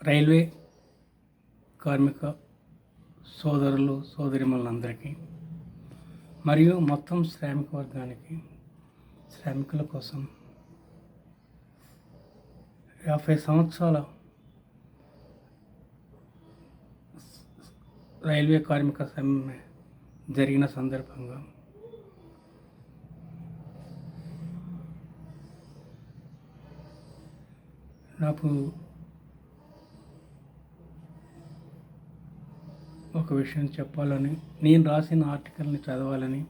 Railway కార్మిక సోదరులు సోదరిమలందరికీ మరియు మొత్తం శ్రామిక వర్గానికి శ్రామికుల కోసం యాభై సంవత్సరాల రైల్వే కార్మిక సమ్మె జరిగిన సందర్భంగా నాకు ఒక విషయం చెప్పాలని నేను రాసిన ఆర్టికల్ని చదవాలని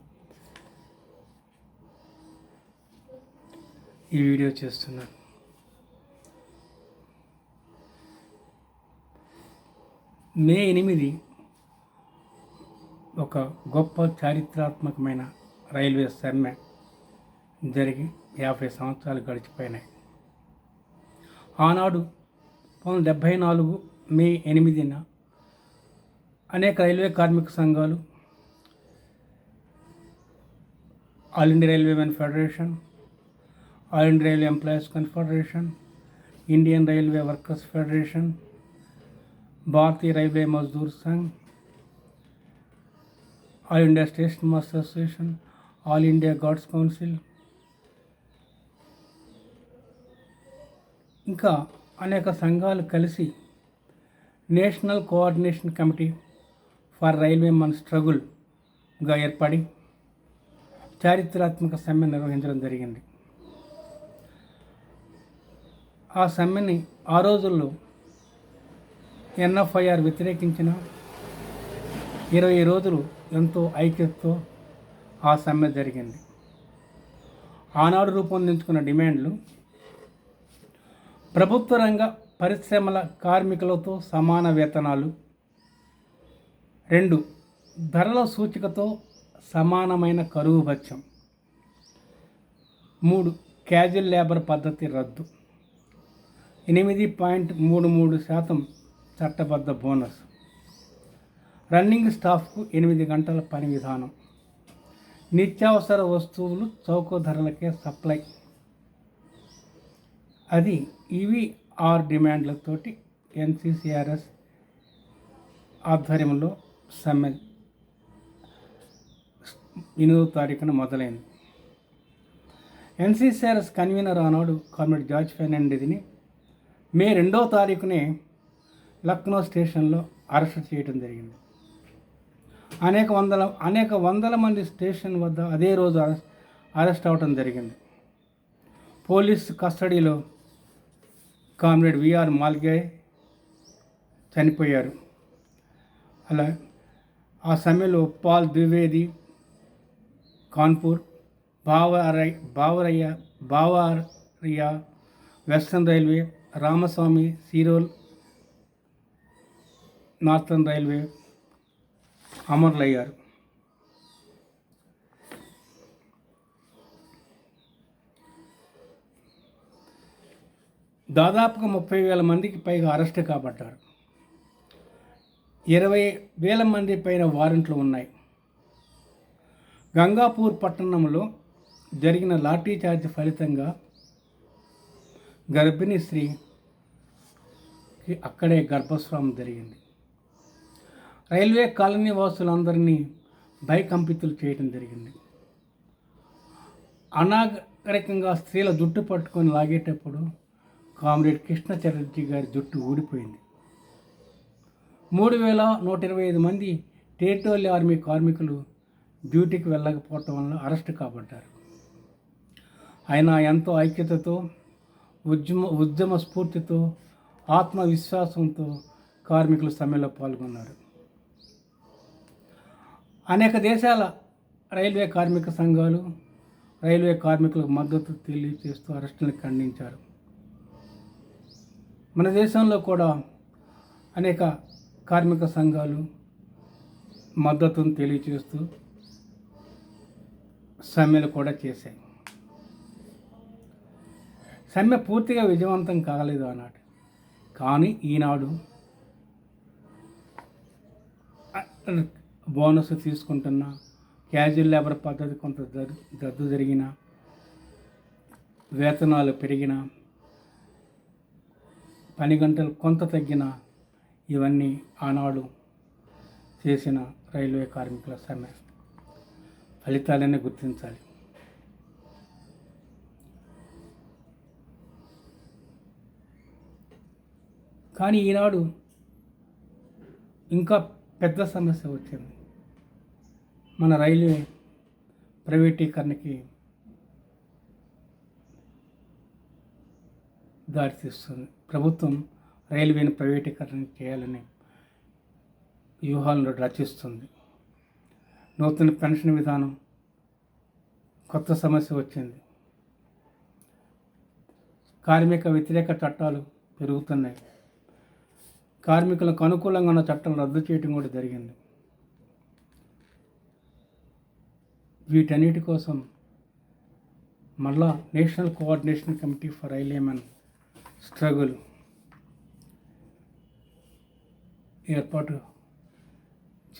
ఈ వీడియో చేస్తున్నాను. మే ఎనిమిది ఒక గొప్ప చారిత్రాత్మకమైన రైల్వే సమ్మె జరిగి యాభై సంవత్సరాలు గడిచిపోయినాయి. ఆనాడు పంతొమ్మిది డెబ్భై నాలుగు మే ఎనిమిదిన అనేక రైల్వే కార్మిక సంఘాలు all India railway men federation all India railway employees confederation Indian railway workers federation Bharatiya railway Mazdoor Sangh all India station master association all India guards council ఇంకా అనేక సంఘాలు కలిసి national coordination committee for railway men స్ట్రగుల్గా ఏర్పడి చారిత్రాత్మక సమ్మె నిర్వహించడం జరిగింది. ఆ సమ్మెని ఆ రోజుల్లో ఎన్ఎఫ్ఐఆర్ వ్యతిరేకించిన ఇరవై రోజులు ఎంతో ఐక్యతతో ఆ సమ్మె జరిగింది. ఆనాడు రూపొందించుకున్న డిమాండ్లు ప్రభుత్వ రంగ పరిశ్రమల కార్మికులతో సమాన వేతనాలు రెండు ధరల సూచికతో సమానమైన కరువు భత్యం. మూడు క్యాజువల్ లేబర్ పద్ధతి రద్దు. ఎనిమిది పాయింట్ మూడు మూడు శాతం చట్టబద్ధ బోనస్. రన్నింగ్ స్టాఫ్కు ఎనిమిది గంటల పని విధానం. నిత్యావసర వస్తువులు చౌక ధరలకే సప్లై. అది ఇవి ఆర్ డిమాండ్లతోటి ఎన్సీసీఆర్ఎస్ ఆధ్వర్యంలో సమ్మె ఎనిమిదవ తారీఖున మొదలైంది. ఎన్సీసీఆర్ఎస్ కన్వీనర్ ఆనాడు కామ్రేడ్ జార్జ్ ఫెర్నాండెజ్ని మే రెండవ తారీఖునే లక్నో స్టేషన్లో అరెస్ట్ చేయడం జరిగింది. అనేక వందల అనేక వందల మంది స్టేషన్ వద్ద అదే రోజు అరెస్ట్ అరెస్ట్ అవడం జరిగింది. పోలీస్ కస్టడీలో కామ్రేడ్ విఆర్ మాల్గే చనిపోయారు. అలా ఆ సమయంలో పాల్ ద్వివేది కాన్పూర్ బావరై బావరయ్య బావరయ్య వెస్ట్రన్ రైల్వే రామస్వామి సీరోల్ నార్థన్ రైల్వే అమరులయ్యారు. దాదాపుగా ముప్పై వేల మందికి పైగా అరెస్ట్ కాబడ్డారు ఇరవై వేల మంది పైన వారెంట్లు ఉన్నాయి. గంగాపూర్ పట్టణంలో జరిగిన లాఠీ చార్జ్ ఫలితంగా గర్భిణీ స్త్రీకి అక్కడే గర్భస్రావం జరిగింది. రైల్వే కాలనీ వాసులందరినీ భయకంపితులు చేయడం జరిగింది. అనాగరికంగా స్త్రీల జుట్టు పట్టుకొని లాగేటప్పుడు కామ్రేడ్ కృష్ణ చటర్జీ గారి జుట్టు ఊడిపోయింది. మూడు వేల నూట ఇరవై ఐదు మంది టెరిటోరియల్ ఆర్మీ కార్మికులు డ్యూటీకి వెళ్ళకపోవటం వల్ల అరెస్ట్ కాబడ్డారు. ఆయన ఎంతో ఐక్యతతో ఉద్యమ ఉద్యమ స్ఫూర్తితో ఆత్మవిశ్వాసంతో కార్మికులు సమ్మెలో పాల్గొన్నారు. అనేక దేశాల రైల్వే కార్మిక సంఘాలు రైల్వే కార్మికులకు మద్దతు తెలియజేస్తూ అరెస్టులను ఖండించారు. మన దేశంలో కూడా అనేక కార్మిక సంఘాలు మద్దతును తెలియజేస్తూ సమ్మెలు కూడా చేశాయి. సమ్మె పూర్తిగా విజయవంతం కాలేదు అన్నాడు కానీ ఈనాడు బోనస్ తీసుకుంటున్న క్యాజువల్ లేబర్ పద్ధతి కొంత దద్దు రద్దు జరిగిన వేతనాలు పెరిగిన పని గంటలు కొంత తగ్గిన ఇవన్నీ ఆనాడు చేసిన రైల్వే కార్మికుల సమ్మె. ఫలితాలనే గుర్తించాలి. కానీ ఈనాడు ఇంకా పెద్ద సమస్య వచ్చింది. మన రైల్వే ప్రైవేటీకరణకి దారితీస్తుంది. ప్రభుత్వం రైల్వేని ప్రైవేటీకరణ చేయాలని వ్యూహాలను రచిస్తుంది. నూతన పెన్షన్ విధానం కొత్త సమస్య వచ్చింది. కార్మిక వ్యతిరేక చట్టాలు పెరుగుతున్నాయి. కార్మికులకు అనుకూలంగా ఉన్న చట్టాలు రద్దు చేయడం కూడా జరిగింది. వీటన్నిటి కోసం మళ్ళా national coordination committee for railwaymen struggle ఏర్పాటు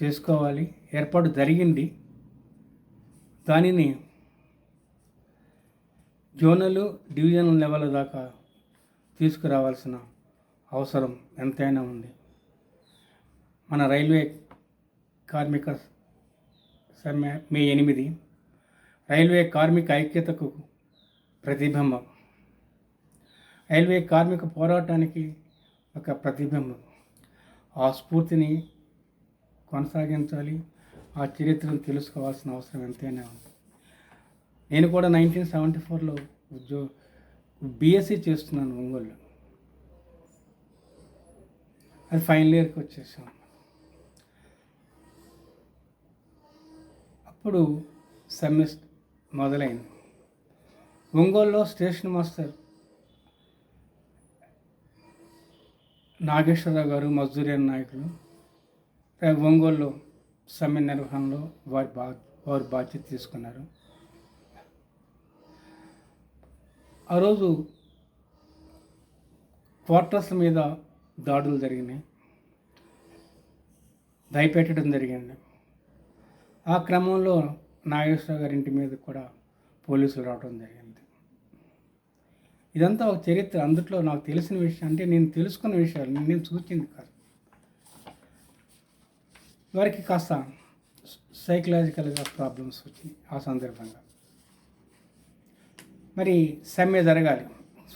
చేసుకోవాలి. ఏర్పాటు జరిగింది. దానిని జోనల్ డివిజన్ లెవెల్ దాకా తీసుకురావాల్సిన అవసరం ఎంతైనా ఉంది. మన రైల్వే కార్మిక సమ్మె మే ఎనిమిది రైల్వే కార్మిక ఐక్యతకు ప్రతిబింబం. రైల్వే కార్మిక పోరాటానికి ఒక ప్రతిబింబం. ఆ స్ఫూర్తిని కొనసాగించాలి ఆ చరిత్రను తెలుసుకోవాల్సిన అవసరం ఎంతైనా ఉంది. నేను కూడా నైన్టీన్ సెవెంటీ ఫోర్లో ఉద్యోగ బీఎస్సీ చేస్తున్నాను ఒంగోలు అది ఫైనల్ ఇయర్కి వచ్చేసాం. అప్పుడు సెమిస్టర్ మొదలైంది. ఒంగోలులో స్టేషన్ మాస్టర్ నాగేశ్వరరావు గారు మజ్దూరియన్ నాయకులు ఒంగోలు సమ్మె నిర్వహణలో వారి బా వారు బాధ్యత తీసుకున్నారు. ఆ రోజు క్వార్టర్స్ మీద దాడులు జరిగినాయి. దయపెట్టడం జరిగింది. ఆ క్రమంలో నాగేశ్వర గారి ఇంటి మీద కూడా పోలీసులు రావడం జరిగింది. ఇదంతా ఒక చరిత్ర. అందుట్లో నాకు తెలిసిన విషయం అంటే నేను తెలుసుకున్న విషయాలు నేను చూసింది కాదు. వారికి కాస్త సైకలాజికల్గా ప్రాబ్లమ్స్ వచ్చినాయి ఆ సందర్భంగా. మరి సమ్మె జరగాలి.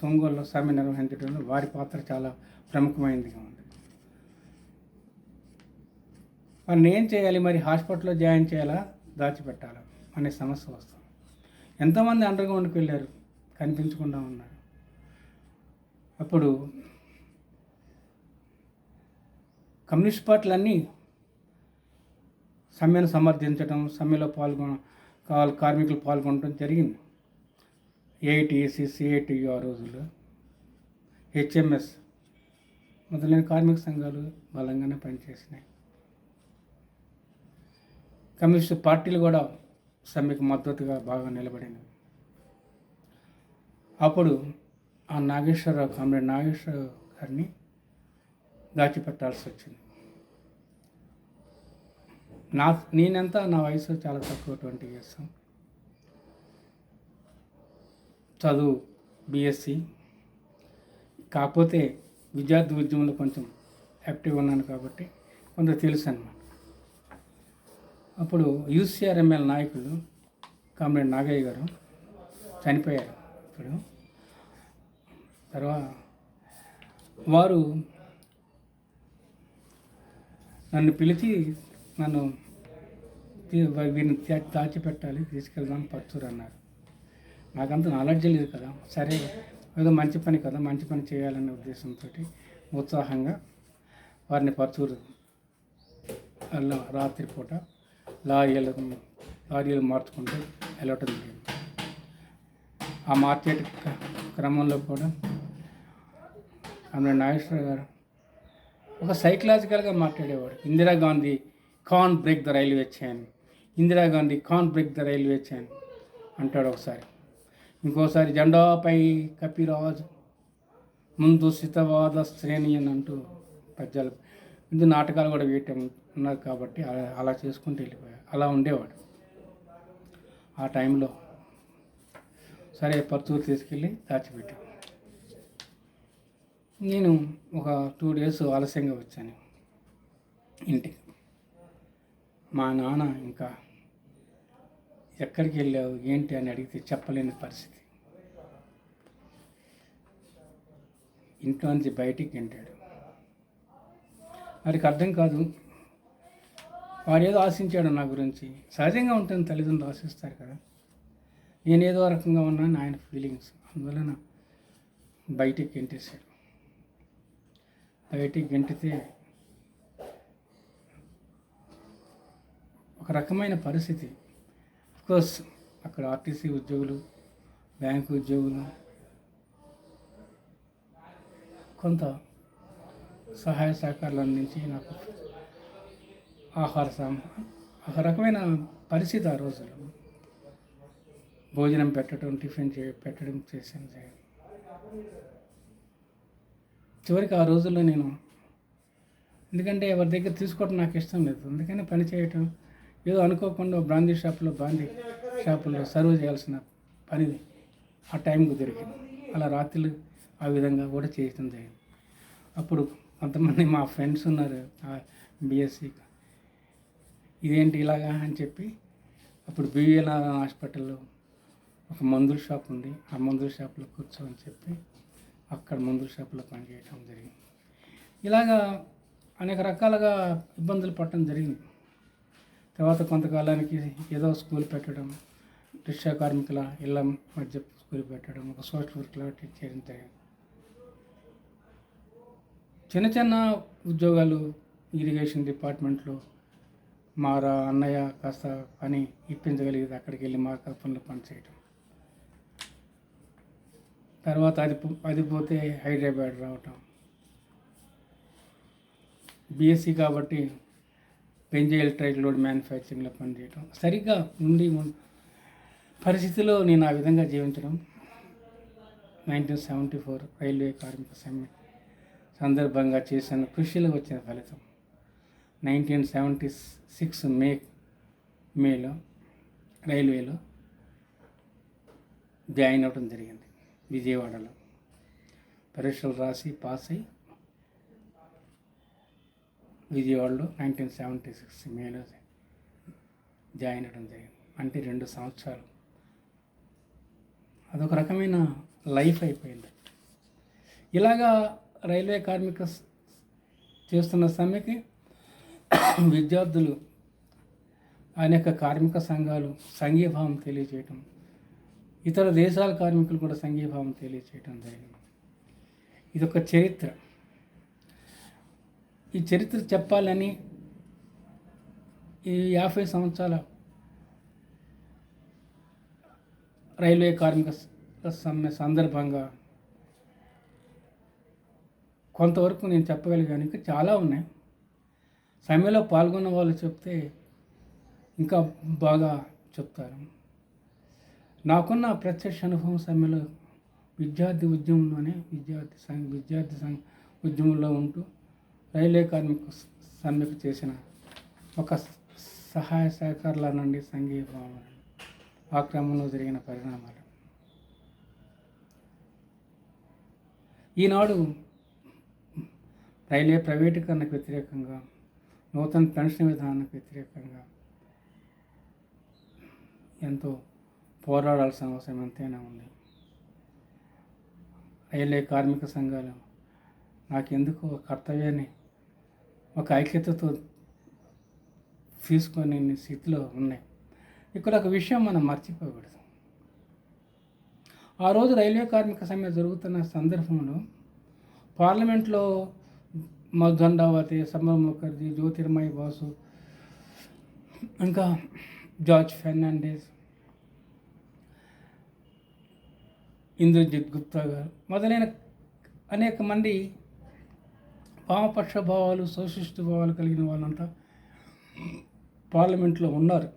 సొంగోల్లో సమ్మె నిర్వహించడంలో వారి పాత్ర చాలా ప్రముఖమైనదిగా ఉంది. వారిని ఏం చేయాలి? మరి హాస్పిటల్లో జాయిన్ చేయాలా? దాచిపెట్టాలా? అనే సమస్య వస్తుంది. ఎంతోమంది అండర్గ్రౌండ్కి వెళ్ళారు. కనిపించకుండా ఉన్నారు. అప్పుడు కమ్యూనిస్ట్ పార్టీలన్నీ సమ్మెను సమర్థించడం సమ్మెలో పాల్గొన కార్మికులు పాల్గొనడం జరిగింది. ఏఐటిఎస్సి సిఐటియు ఆ రోజుల్లో. హెచ్ఎంఎస్ మొదలైన కార్మిక సంఘాలు బలంగానే పనిచేసినాయి. కమ్యూనిస్ట్ పార్టీలు కూడా సమ్మెకు మద్దతుగా బాగా నిలబడినవి. అప్పుడు ఆ నాగేశ్వరరావు కామ్రేడ్ నాగేశ్వరరావు గారిని దాచిపెట్టాల్సి వచ్చింది నా నేనంతా నా వయసు చాలా తక్కువ ట్వంటీ ఇయర్స్ చదువు బీఎస్సీ. కాకపోతే విద్యార్థి ఉద్యమంలో కొంచెం యాక్టివ్గా ఉన్నాను కాబట్టి కొంత తెలుసు అనమాట అప్పుడు యూసీఆర్ఎంఎల్ నాయకులు కామ్రేడ్ నాగయ్య గారు చనిపోయారు. ఇప్పుడు తర్వాత వారు నన్ను పిలిచి నన్ను వీరిని దాచిపెట్టాలి తీసుకెళ్దాం పచ్చూరు అన్నారు. నాకంత నాలెడ్జ్ లేదు కదా. సరే ఏదో మంచి పని కదా మంచి పని చేయాలనే ఉద్దేశంతో ఉత్సాహంగా వారిని పచ్చూరు అలా రాత్రిపూట లారీలు లారీలు మార్చుకుంటూ వెళ్ళటం జరిగింది. ఆ మార్కెట్ క్రమంలో కూడా ఆమె నాగేశ్వర గారు. ఒక సైకలాజికల్గా మాట్లాడేవాడు. Indira Gandhi can break the railway chain. Indira Gandhi can break the railway chain అంటాడు ఒకసారి. ఇంకోసారి జెండాపై కపిరాజ్ ముందు శితవాద శ్రేణి అని అంటూ పద్యాలు. ఇది నాటకాలు కూడా వేయటం ఉన్నారు కాబట్టి అలా- అలా చేసుకుంటూ వెళ్ళిపోయాడు. అలా ఉండేవాడు ఆ టైంలో. సరే పర్చూరు తీసుకెళ్ళి దాచిపెట్టాం. నేను ఒక టూ డేస్ ఆలస్యంగా వచ్చాను ఇంటికి. మా నాన్న ఇంకా ఎక్కడికి వెళ్ళావు ఏంటి అని అడిగితే చెప్పలేని పరిస్థితి. ఇంట్లో నుంచి బయటికి గెంటాడు. వారికి అర్థం కాదు. వారు ఏదో ఆశించాడు నా గురించి. సహజంగా ఉంటుంది తల్లిదండ్రులు ఆశిస్తారు కదా. నేను ఏదో రకంగా ఉన్నాను ఆయన ఫీలింగ్స్ అందువలన బయటికి గెంటేశాడు. బయటికి గంటితే ఒక రకమైన పరిస్థితి. కోర్స్ అక్కడ ఆర్టీసీ ఉద్యోగులు బ్యాంకు ఉద్యోగులు కొంత సహాయ సహకారాలు అందించి నాకు ఆహార సామ ఒక రకమైన పరిస్థితి ఆ రోజులు భోజనం పెట్టడం టిఫిన్ చే పెట్టడం చేసాను చివరికి ఆ రోజుల్లో నేను ఎందుకంటే ఎవరి దగ్గర తీసుకోవడం నాకు ఇష్టం లేదు. అందుకని పని చేయటం ఏదో అనుకోకుండా బ్రాందీ షాప్లో బ్రాందీ షాపుల్లో సర్వ్ చేయాల్సిన పని ఆ టైంకు దొరికింది. అలా రాత్రులు ఆ విధంగా కూడా చేయటం జరిగింది. అప్పుడు కొంతమంది మా ఫ్రెండ్స్ ఉన్నారు బీఎస్సీ ఇదేంటి ఇలాగా అని చెప్పి అప్పుడు బీవీఎల్ హాస్పిటల్లో ఒక మందుల షాప్ ఉంది. ఆ మందుల షాప్లో కూర్చోమని చెప్పి అక్కడ మందుల షాపులో పనిచేయటం జరిగింది. ఇలాగా అనేక రకాలుగా ఇబ్బందులు పడటం జరిగింది. తర్వాత కొంతకాలానికి ఏదో స్కూల్ పెట్టడం రిక్షా కార్మికుల ఇళ్ళ మధ్య స్కూల్ పెట్టడం ఒక సోషల్ వర్క్లో చేయడం జరిగింది. చిన్న చిన్న ఉద్యోగాలు ఇరిగేషన్ డిపార్ట్మెంట్లో మారా అన్నయ్య కాస్త పని ఇప్పించగలిగేది అక్కడికి వెళ్ళి మా పనులు పనిచేయడం తర్వాత అది అది పోతే హైదరాబాద్ రావటం. బీఎస్సీ కాబట్టి పెంజైల్ ట్రైక్ లోడ్ మ్యానుఫ్యాక్చరింగ్లో పనిచేయటం. సరిగ్గా ఉండి పరిస్థితిలో నేను ఆ విధంగా జీవించడం. నైన్టీన్ సెవెంటీ ఫోర్ రైల్వే కార్మిక సమ్మె సందర్భంగా చేసిన కృషిలో వచ్చిన ఫలితం. నైన్టీన్ సెవెంటీ సిక్స్ మే మేలో రైల్వేలో జాయిన్ అవ్వడం జరిగింది. విజయవాడలో. పరీక్షలు రాసి పాస్ అయ్యి విజయవాడలో నైన్టీన్ సెవెంటీ సిక్స్ మేలో జాయిన్ అవ్వడం జరిగింది. అంటే రెండు సంవత్సరాలు. అదొక రకమైన లైఫ్ అయిపోయింది. ఇలాగా రైల్వే కార్మిక చేస్తున్న సమ్మెకి విద్యార్థులు అనేక కార్మిక సంఘాలు సంఘీభావం తెలియజేయటం ఇతర దేశాల కార్మికులు కూడా సంఘీభావం తెలియజేయటం జరిగింది. ఇదొక చరిత్ర. ఈ చరిత్ర చెప్పాలని ఈ యాభై సంవత్సరాల రైల్వే కార్మిక సమ్మె సందర్భంగా కొంతవరకు నేను చెప్పగలిగాను ఇంకా చాలా ఉన్నాయి. సమ్మెలో పాల్గొన్న వాళ్ళు చెప్తే ఇంకా బాగా చెప్తారు. నాకున్న ప్రత్యక్ష అనుభవం సమ్మెలో విద్యార్థి ఉద్యమంలోనే విద్యార్థి సంఘ విద్యార్థి సంఘ ఉద్యమంలో ఉంటూ రైల్వే కార్మిక సమ్మెకు చేసిన ఒక సహాయ సహకారాల నుండి సంఘీభావం ఆ క్రమంలో జరిగిన పరిణామాలు. ఈనాడు రైల్వే ప్రైవేటీకరణకు వ్యతిరేకంగా నూతన పెన్షన్ విధానానికి వ్యతిరేకంగా ఎంతో పోరాడాల్సిన అవసరం ఎంతైనా ఉంది. రైల్వే కార్మిక సంఘాలు నాకెందుకు ఒక కర్తవ్యాన్ని ఒక ఐక్యతతో తీసుకొని స్థితిలో ఉన్నాయి. ఇక్కడ ఒక విషయం మనం మర్చిపోకూడదు. ఆ రోజు రైల్వే కార్మిక సమ్మె జరుగుతున్న సందర్భంలో పార్లమెంట్లో మధుండావతి సమర్ ముఖర్జీ జ్యోతిర్మయ్ బాసు ఇంకా జార్జ్ ఫెర్నాండెస్ ఇంద్రజిత్ గుప్తా గారు. మొదలైన అనేక మంది వామపక్ష భావాలు సోషలిస్ట్ భావాలు కలిగిన వాళ్ళంతా పార్లమెంట్లో ఉన్నారు.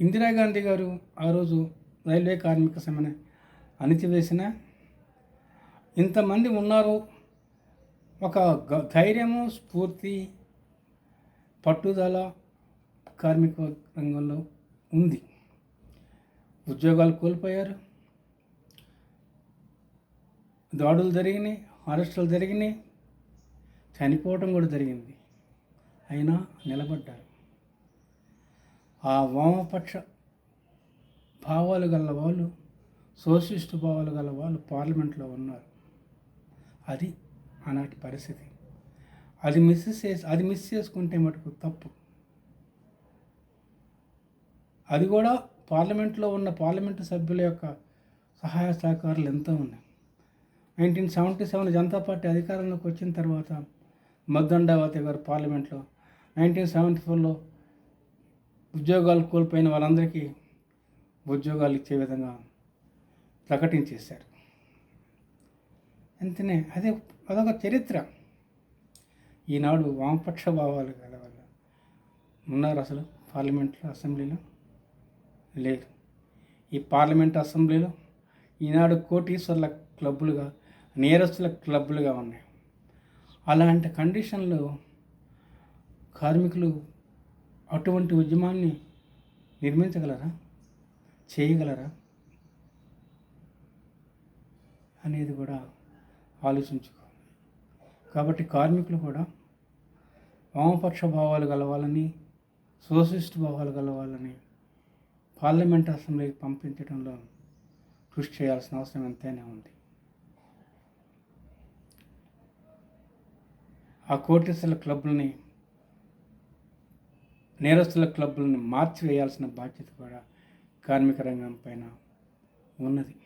ఇందిరాగాంధీ గారు ఆ రోజు రైల్వే కార్మిక సమ్మెను అణిచివేసిన. ఇంతమంది ఉన్నారు. ఒక ధైర్యము స్ఫూర్తి పట్టుదల కార్మిక రంగంలో ఉంది. ఉద్యోగాలు కోల్పోయారు. దాడులు జరిగినాయి అరెస్టులు జరిగినాయి చనిపోవటం కూడా జరిగింది. అయినా నిలబడ్డారు. ఆ వామపక్ష భావాలు గల వాళ్ళు సోషలిస్ట్ భావాలు గల వాళ్ళు పార్లమెంట్లో ఉన్నారు. అది ఆనాటి పరిస్థితి. అది మిస్ చేసి అది మిస్ చేసుకుంటే మటుకు తప్పు. అది కూడా పార్లమెంట్లో ఉన్న పార్లమెంటు సభ్యుల యొక్క సహాయ సహకారాలు ఎంతో ఉన్నాయి. Nineteen seventy seven Janata party అధికారంలోకి వచ్చిన తర్వాత మద్దండావతి గారు పార్లమెంట్లో నైన్టీన్ సెవెంటీ ఫోర్లో ఉద్యోగాలు కోల్పోయిన వాళ్ళందరికీ ఉద్యోగాలు ఇచ్చే విధంగా ప్రకటించేశారు. అంతనే అదే అదొక చరిత్ర. ఈనాడు వామపక్ష భావాలు గల వాళ్ళు ఉన్నారు అసలు పార్లమెంట్లో అసెంబ్లీలో. లేదు. ఈ పార్లమెంట్ అసెంబ్లీలో ఈనాడు కోటీశ్వర్ల క్లబ్బులుగా నేరస్తుల క్లబ్బులుగా ఉన్నాయి. అలాంటి కండిషన్లో కార్మికులు అటువంటి ఉద్యమాన్ని నిర్మించగలరా? చేయగలరా? అనేది కూడా ఆలోచించుకో. కాబట్టి కార్మికులు కూడా వామపక్ష భావాలు గలవాలని సోషలిస్ట్ భావాలు గలవాలని పార్లమెంట్ అసెంబ్లీకి పంపించడంలో కృషి చేయాల్సిన అవసరం ఎంతైనా ఉంది. ఆ కోటీసుల క్లబ్లని నేరస్తుల క్లబ్లను మార్చివేయాల్సిన బాధ్యత కూడా కార్మిక రంగం పైన ఉన్నది.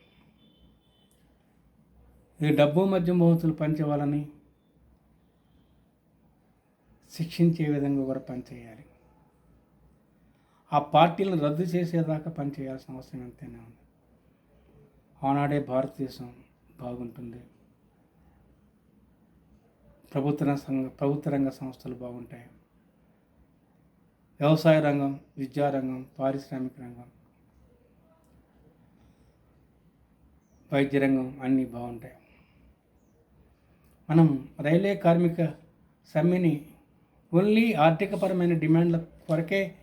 ఈ డబ్బు మద్యం బహుతులు పంచవాలని శిక్షించే విధంగా కూడా పనిచేయాలి. ఆ పార్టీలను రద్దు చేసేదాకా పనిచేయాల్సిన అవసరం ఎంతైనా ఉంది. ఆనాడే భారతదేశం బాగుంటుంది. ప్రభుత్వ సంఘ ప్రభుత్వ రంగ సంస్థలు బాగుంటాయి. వ్యవసాయ రంగం విద్యారంగం పారిశ్రామిక రంగం వైద్య రంగం అన్నీ బాగుంటాయి. మనం రైల్వే కార్మిక సమ్మెని ఓన్లీ ఆర్థికపరమైన డిమాండ్ల కొరకే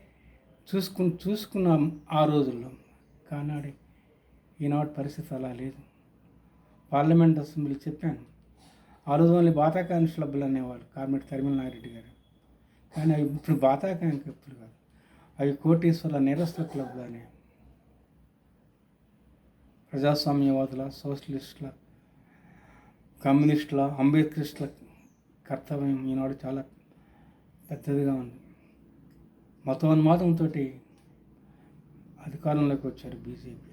చూసుకు చూసుకున్నాం ఆ రోజుల్లో. కానాడు ఈనాటి పరిస్థితి అలా లేదు. పార్లమెంట్ అసెంబ్లీ చెప్పాను. ఆ రోజు మళ్ళీ బాతా కానిస్టేబుల్ అనేవాళ్ళు కార్మిక తరిమల నాగిరెడ్డి గారు. కానీ అవి ఇప్పుడు బాతా కానిస్టేబుల్ కాదు. అవి కోటీశ్వర్ల క్లబ్ కానీ ప్రజాస్వామ్యవాదుల సోషలిస్టుల కమ్యూనిస్టుల అంబేద్కరిస్టుల కర్తవ్యం ఈనాడు చాలా పెద్దదిగా ఉంది. మతోన్మాదంతో అధికారంలోకి వచ్చారు బీజేపీ.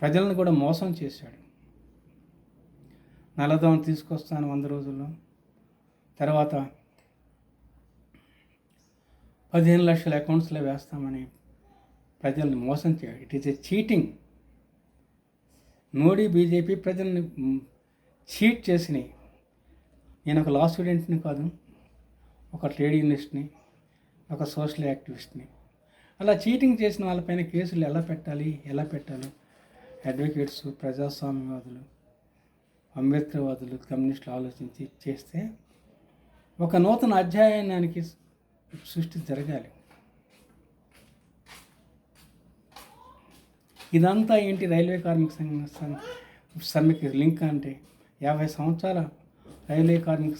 ప్రజలను కూడా మోసం చేశాడు. నల్లదోమ తీసుకొస్తాను వంద రోజుల్లో. తర్వాత పదిహేను లక్షల అకౌంట్స్లో వేస్తామని ప్రజల్ని మోసం చేయాలి it is a cheating Modi BJP ప్రజల్ని చీట్ చేసినాయి. నేను ఒక లా స్టూడెంట్ని కాదు ఒక ట్రేడ్ యూనిస్ట్ని ఒక సోషల్ యాక్టివిస్ట్ని. అలా చీటింగ్ చేసిన వాళ్ళపైన కేసులు ఎలా పెట్టాలి ఎలా పెట్టాలి? అడ్వకేట్స్ ప్రజాస్వామ్యవాదులు అంబేద్కర్వాదులు కమ్యూనిస్టులు ఆలోచించి చేస్తే ఒక నూతన అధ్యాయానికి సృష్టి జరగాలి. ఇదంతా ఏంటి రైల్వే కార్మిక సంఘ సమ్మెకి లింక్ అంటే యాభై సంవత్సరాల రైల్వే కార్మిక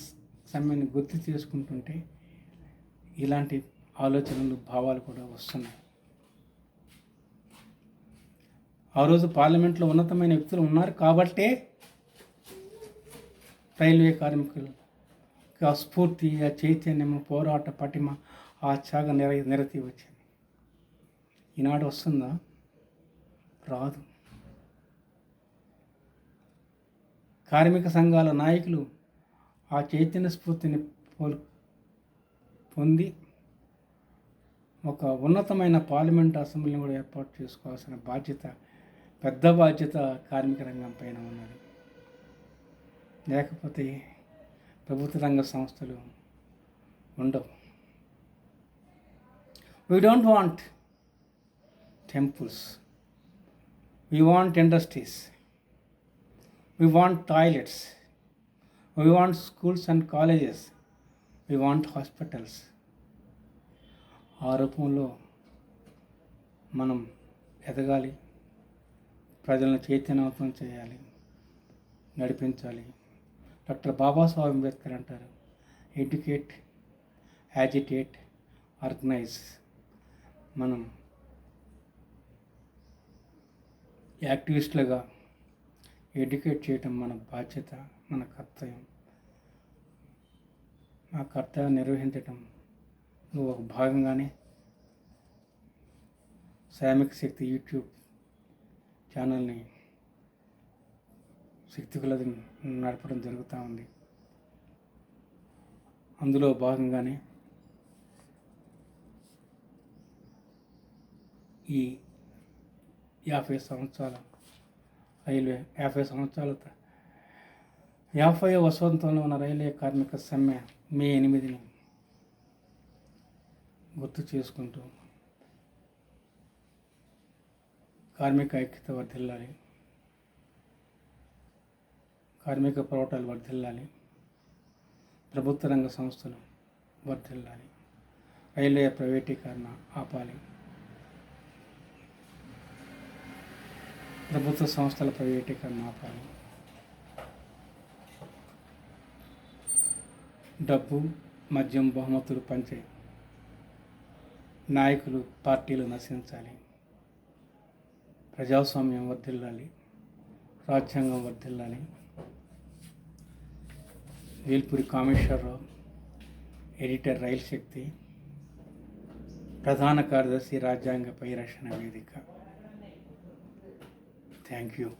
సమ్మెని గుర్తు చేసుకుంటుంటే ఇలాంటి ఆలోచనలు భావాలు కూడా వస్తున్నాయి. ఆ రోజు పార్లమెంట్లో ఉన్నతమైన వ్యక్తులు ఉన్నారు కాబట్టే రైల్వే కార్మికులు ఆ స్ఫూర్తి ఆ చైతన్యం పోరాట పటిమ ఆ త్యాగ నిర నిరతి వచ్చింది. ఈనాడు వస్తుందా? రాదు. కార్మిక సంఘాల నాయకులు ఆ చైతన్య స్ఫూర్తిని పొంది ఒక ఉన్నతమైన పార్లమెంట్ అసెంబ్లీని కూడా ఏర్పాటు చేసుకోవాల్సిన బాధ్యత పెద్ద బాధ్యత కార్మిక రంగం పైన ఉన్నది. లేకపోతే ప్రభుత్వ రంగ సంస్థలు ఉండవు. We don't want temples we want industries we want toilets we want schools and colleges we want hospitals ఆ రూపంలో మనం ఎదగాలి ప్రజలను చైతన్యవంతం చేయాలి నడిపించాలి. డాక్టర్ బాబాసాహెబ్ అంబేద్కర్ అంటారు ఎడ్యుకేట్ యాజిటేట్ ఆర్గనైజ్ మనం యాక్టివిస్టులుగా ఎడ్యుకేట్ చేయటం మన బాధ్యత మన కర్తవ్యం. ఆ కర్తవ్యం నిర్వహించటం నువ్వు ఒక భాగంగానే శ్రామిక శక్తి యూట్యూబ్ ఛానల్ని శక్తి కొలది నడపడం జరుగుతూ ఉంది. అందులో భాగంగానే ఈ యాభై సంవత్సరాల రైల్వే యాభై సంవత్సరాల యాభై వసంతంలో ఉన్న రైల్వే కార్మిక సమ్మె మే ఎనిమిదిని గుర్తు చేసుకుంటూ కార్మిక ఐక్యత వర్ధిల్లాలి. కార్మిక పోరాటాలు వర్ధిల్లాలి. ప్రభుత్వ రంగ సంస్థలు వర్ధిల్లాలి. రైల్వే ప్రైవేటీకరణ ఆపాలి. ప్రభుత్వ సంస్థల ప్రైవేటీకరణ ఆపాలి. డబ్బు మద్యం బహుమతులు పంచే నాయకులు పార్టీలు నశించాలి. ప్రజాస్వామ్యం వర్ధిల్లాలి. రాజ్యాంగం వర్ధిల్లాలి. వేల్పూరి కామేశ్వరరావు ఎడిటర్ రైల్ శక్తి ప్రధాన కార్యదర్శి రాజ్యాంగ పరిరక్షణ వేదిక. Thank you